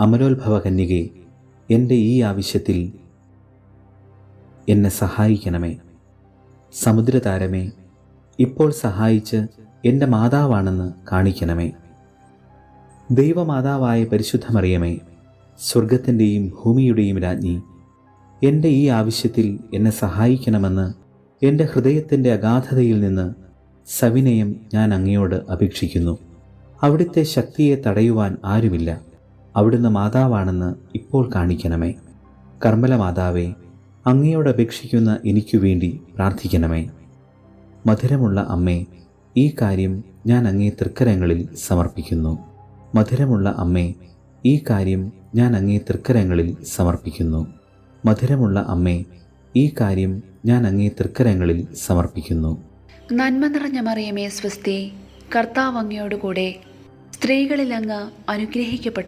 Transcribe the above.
അമരോത്ഭവ കന്യകെ എന്റെ ഈ ആവശ്യത്തിൽ എന്നെ സഹായിക്കണമേ. സമുദ്രതാരമേ ഇപ്പോൾ സഹായിച്ച് എന്റെ മാതാവാണെന്ന് കാണിക്കണമേ. ദൈവമാതാവായ പരിശുദ്ധമറിയമേ സ്വർഗത്തിന്റെയും ഭൂമിയുടെയും രാജ്ഞി എന്റെ ഈ ആവശ്യത്തിൽ എന്നെ സഹായിക്കണമെന്ന് എന്റെ ഹൃദയത്തിന്റെ അഗാധതയിൽ നിന്ന് സവിനയം ഞാൻ അങ്ങയോട് അപേക്ഷിക്കുന്നു. അവിടുത്തെ ശക്തിയെ തടയുവാൻ ആരുമില്ല. അവിടുന്ന് മാതാവാണെന്ന് ഇപ്പോൾ കാണിക്കണമേ. കർമ്മല മാതാവേ അങ്ങയോട് അപേക്ഷിക്കുന്ന എനിക്കു വേണ്ടി പ്രാർത്ഥിക്കണമേ. മധുരമുള്ള അമ്മേ ഈ കാര്യം ഞാൻ അങ്ങേ തൃക്കരങ്ങളിൽ സമർപ്പിക്കുന്നു. മധുരമുള്ള അമ്മേ ഈ കാര്യം ഞാൻ അങ്ങേ തൃക്കരങ്ങളിൽ സമർപ്പിക്കുന്നു. മധുരമുള്ള അമ്മേ ഈ കാര്യം ഞാൻ അങ്ങേ തൃക്കരങ്ങളിൽ സമർപ്പിക്കുന്നു. നന്മ നിറഞ്ഞ മറിയമേ സ്വസ്തി. കർത്താവ് അങ്ങയോടുകൂടെ സ്ത്രീകളിൽ അങ്ങ് അനുഗ്രഹിക്കപ്പെട്ട.